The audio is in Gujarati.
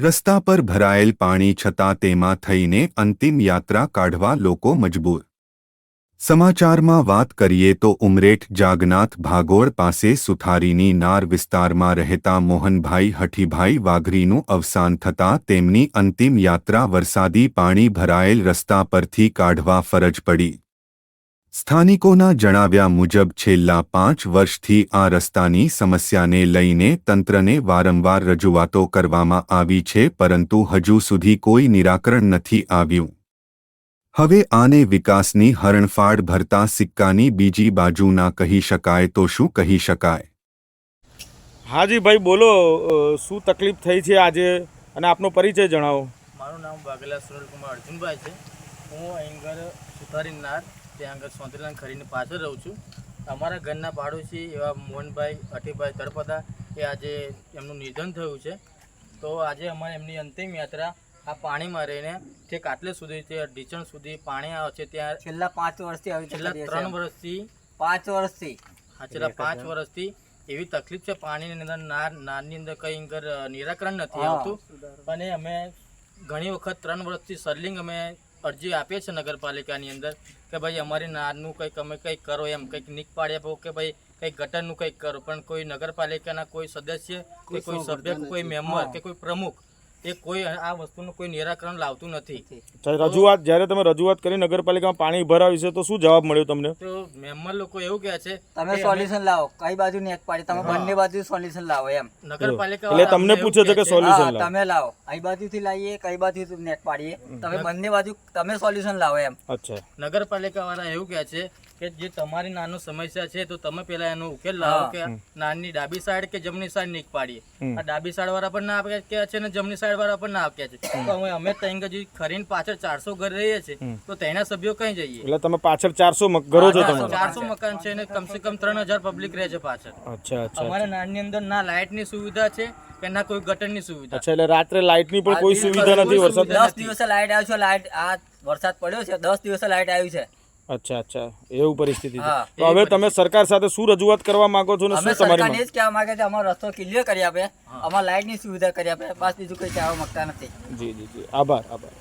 રસ્તા પર ભરાયેલ પાણી છતાં તેમાં થઈને અંતિમ યાત્રા કાઢવા લોકો મજબૂર. સમાચારમાં વાત કરીએ તો ઉમરેઠ જાગનાથ ભાગોળ પાસે સુથારીની નાર વિસ્તારમાં રહેતા મોહનભાઈ હઠીભાઈ વાઘરીનું અવસાન થતાં તેમની અંતિમ યાત્રા વરસાદી પાણી ભરાયેલ રસ્તા પરથી કાઢવા ફરજ પડી. સ્થાનિકોના જણાવ્યા મુજબ છેલ્લા પાંચ વર્ષથી આ રસ્તાની સમસ્યાને લઈને તંત્રને વારંવાર રજૂઆતો કરવામાં આવી છે પરંતુ હજુ સુધી કોઈ નિરાકરણ નથી આવ્યું. હવે આને વિકાસની હરણફાળ ભરતા સિક્કાની બીજી બાજુના કહી શકાય તો શું કહી શકાય? હાજી ભાઈ બોલો શું તકલીફ થઈ છે આજે? અને આપનો પરિચય જણાવો. મારું નામ વાઘેલા સુરેલકુમાર અર્જુનભાઈ છે. હું અહીં આગળ સુથારી નાર ત્યાં આગળ સોંતરીલાલ ખરીની પાછળ રહું છું. અમારા ઘરના પાડોશી એવા મોહનભાઈ અઠીભાઈ તળપદા એ આજે એમનું નિધન થયું છે. તો આજે અમારે એમની અંતિમ યાત્રા આ પાણીમાં રહીને ઠેક આટલે સુધી તે ઢીચણ સુધી પાણી આવે છે ત્યાં છેલ્લા પાંચ વર્ષથી આવી છેલ્લા ત્રણ વર્ષથી પાંચ વર્ષથી. હા છેલ્લા પાંચ વર્ષથી એવી તકલીફ છે પાણીની અંદર નાર નારની અંદર કંઈ અંદર નિરાકરણ નથી આવતું. અને અમે ઘણી વખત ત્રણ વર્ષથી સરલિંગ અમે અરજી આપીએ છીએ નગરપાલિકાની અંદર કે ભાઈ અમારી નારનું કંઈક અમે કંઈક કરો એમ કંઈક નીક પાડી આપો કે ભાઈ કંઈક ગટરનું કંઈક કરો. પણ કોઈ નગરપાલિકાના કોઈ સદસ્ય કે કોઈ સભ્ય કોઈ મેમ્બર કે કોઈ પ્રમુખ એ કોઈ આ વસ્તુનું કોઈ નિરાકરણ લાવતું નથી. રજૂઆત જ્યારે તમે રજૂઆત કરી નગરપાલિકામાં પાણી ભરાવી છે તો શું જવાબ મળ્યો તમને? તો મેમ્બર લોકો એવું કહે છે તમે સોલ્યુશન લાવો. કઈ બાજુ નેક પાડી. તમે બંને બાજુ સોલ્યુશન લાવો એમ. નગરપાલિકા એટલે તમને પૂછે છે કે સોલ્યુશન લાવો. તમે લાવો. અહીં બાજુથી લાવીએ કઈ બાજુથી નેક પાડીએ. તમે બંને બાજુ તમે સોલ્યુશન લાવો એમ. અચ્છા. નગરપાલિકા વાળા એવું કહે છે કે જે તમારી નાનો સમસ્યા છે તો તમે પેલા એનો ઉકેલ લાવો કે નાની ડાબી સાઈડ કે જમણી સાઈડ નીક પાડીએ. આ ડાબી સાઈડ વાળા પણ ના આપે કે છે ને જમણી સાઈડ વાળા પણ ના આપે છે. તો હવે અમે ત્યાં હજી ખરીને પાછળ ચારસો ઘર રહીએ છીએ તો તેના સભ્યો કઈ જઈએ? એટલે તમે પાછળ ચારસો ઘરો છો તમે? ચારસો મકાન છે ને કમસે કમ ત્રણ હજાર પબ્લિક રહે છે પાછળ. અચ્છા અચ્છા અમારા નાની અંદર ના લાઇટની સુવિધા છે કે ના કોઈ ગટરની સુવિધા. અચ્છા એટલે રાત્રે લાઇટની પણ કોઈ સુવિધા નથી વરસાદ દસ દિવસે લાઈટ આવ્યો છે લાઈટ આ વરસાદ પડ્યો છે દસ દિવસે લાઈટ આવી છે. અચ્છા અચ્છા. એવું પરિસ્થિતિ છે. તો હવે તમે સરકાર સાથે શું રજૂઆત કરવા માંગો છો ને શું તમારી સરકારને જ કહેવા માંગે છે અમારો રસ્તો ક્લિયર કરી આપે. અમાર લાઈટની સુવિધા કરી આપે. બસ બીજું કંઈ કહેવા માંગતા નથી. જી જી જી. આભાર આભાર.